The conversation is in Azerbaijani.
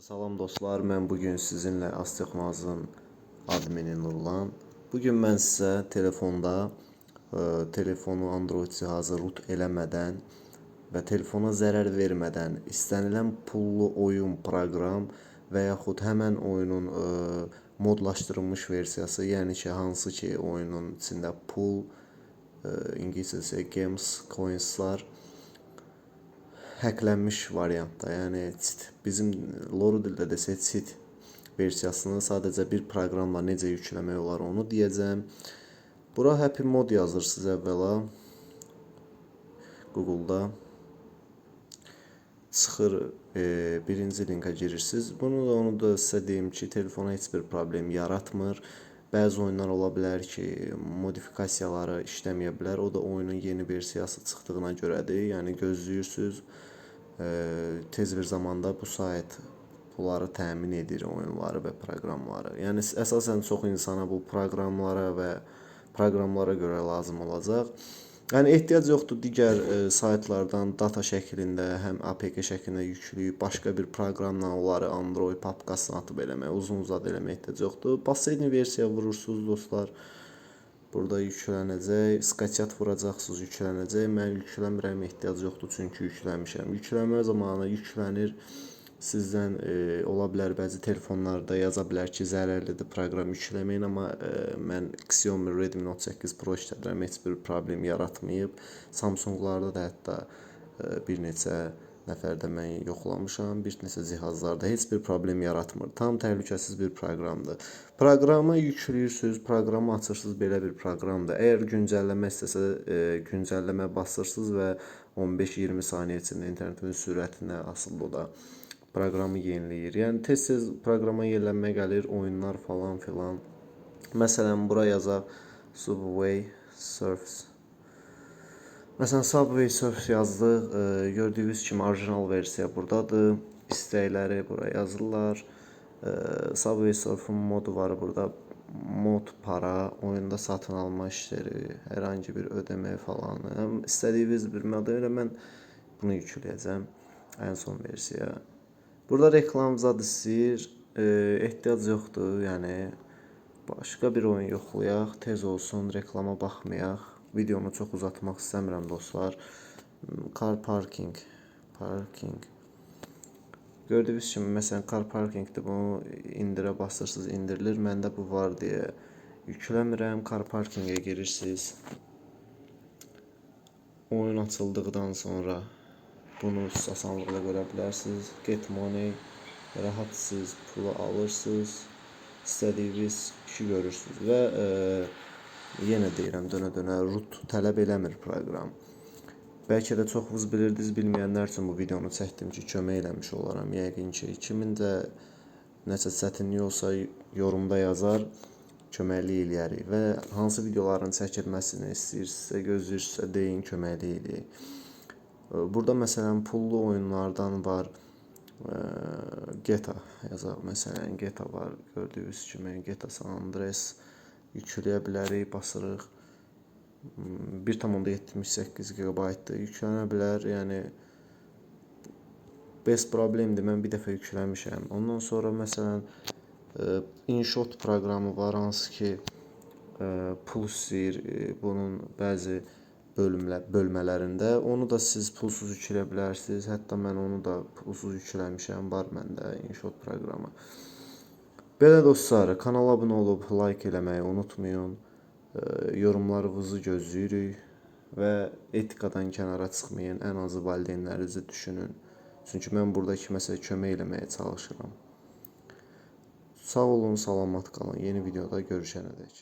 Salam dostlar, mən bu gün sizinlə Aztexmazın admini Nurlan. Bu gün mən sizə telefonda e, telefonu Android cihazı root eləmədən və telefona zərər vermədən istənilən pullu oyun, proqram və yaxud həmən oyunun e, modlaşdırılmış versiyası, yəni ki, hansı ki oyunun içində pul, e, ingiliscə games, coinslar hacklənmiş variantda, yəni cheat. Bizim Loro dildə desə cheat versiyasını sadəcə bir proqramla necə yükləmək olar onu deyəcəm. Bura Happy Mod yazırsınız əvvəla Google-da. Çıxır e, birinci linka girirsiniz. Bunu da onu da sizə deyim ki, telefona heç bir problem yaratmır. Bəzi oyunlar ola bilər ki, modifikasiyaları işləməyə bilər. O da oyunun yeni versiyası çıxdığına görədir. Yəni gözləyirsiniz tez bir zamanda bu sayt bunları təmin edir oyunları və proqramları. Yəni əsasən çox insana bu proqramlara və proqramlara görə lazım olacaq. Yəni ehtiyac yoxdur digər e, saytlardan data şəklində, həm APK şəklində yükləyib başqa bir proqramla onları Android papkasına atıb eləmək, uzun-uzad eləmək ehtiyac yoxdur. Basseyin versiya vurursunuz dostlar. Burada yüklənəcək, skaçat vuracaqsınız, yüklənəcək. Mən yükləmirəm, ehtiyac yoxdur çünki yükləmişəm. Yüklənmə zamanı yüklənir. Sizdən e, ola bilər bəzi telefonlarda yaza bilər ki, zərərlidir proqram yükləməyin, amma e, mən Xiaomi Redmi Note 8 Pro işlədirəm, heç bir problem yaratmayıb. Samsunglarda da hətta e, bir neçə nəfərdə mən yoxlamışam. Bir neçə cihazlarda heç bir problem yaratmır. Tam təhlükəsiz bir proqramdır. Proqramı yükləyirsiniz, proqramı açırsınız, belə bir proqramdır. Əgər güncəlləmə istəsə, e, güncəlləmə basırsınız və 15-20 saniyə içində internetin sürətinə asılı o da proqramı yeniləyir. Yəni tez-tez proqrama yenilənmə gəlir, oyunlar falan filan. Məsələn, bura yazaq Subway Surfs. Məsələn, Subway Surfs yazdıq. E, gördüyünüz kimi orijinal versiya burdadır. İstəkləri bura yazırlar. E, Subway Surf'un modu var burada. Mod para, oyunda satın alma işləri, hər hansı bir ödəmə falan. Həm bir model mən bunu yükləyəcəm. Ən son versiya. Burada reklam zad istəyir. E, ehtiyac yoxdur, yəni başqa bir oyun yoxlayaq, tez olsun, reklama baxmayaq. Videonu çox uzatmaq istəmirəm dostlar. Car parking, parking. Gördüyünüz kimi məsələn car parkingdə bunu indirə basırsınız, indirilir. Məndə bu var deyə yükləmirəm. Car parkingə girirsiniz. Oyun açıldıqdan sonra bunu asanlıqla görə bilərsiniz. Get money rahatsız pulu alırsınız. İstədiyiniz işi görürsünüz və e, yenə deyirəm dönə-dönə root tələb eləmir proqram. Bəlkə də çoxunuz bilirdiniz, bilməyənlər üçün bu videonu çəkdim ki, kömək eləmiş olaram. Yəqin ki, kimin də nəsə çətinlik olsa yorumda yazar, köməklik eləyərik və hansı videoların çəkilməsini istəyirsinizsə, gözləyirsinizsə deyin, köməklik eləyək. Burada məsələn pullu oyunlardan var. Eee, GTA yazaq məsələn, GTA var. Gördüyünüz kimi GTA San Andreas yükləyə bilərik, basırıq. Hmm, 1.78 GB-dır. Yüklənə bilər. Yəni bez problemdir. Mən bir dəfə yükləmişəm. Ondan sonra məsələn e, InShot proqramı var hansı ki e, pul istəyir e, bunun bəzi bölümlə bölmələrində. Onu da siz pulsuz yükləyə bilərsiniz. Hətta mən onu da pulsuz yükləmişəm. Var məndə InShot proqramı. Belə dostlar, kanala abunə olub like eləməyi unutmayın. Yorumlarınızı gözləyirik və etikadan kənara çıxmayın. Ən azı valideynlərinizi düşünün. Çünki mən burada kiməsə kömək eləməyə çalışıram. Sağ olun, salamat qalın. Yeni videoda görüşənədək.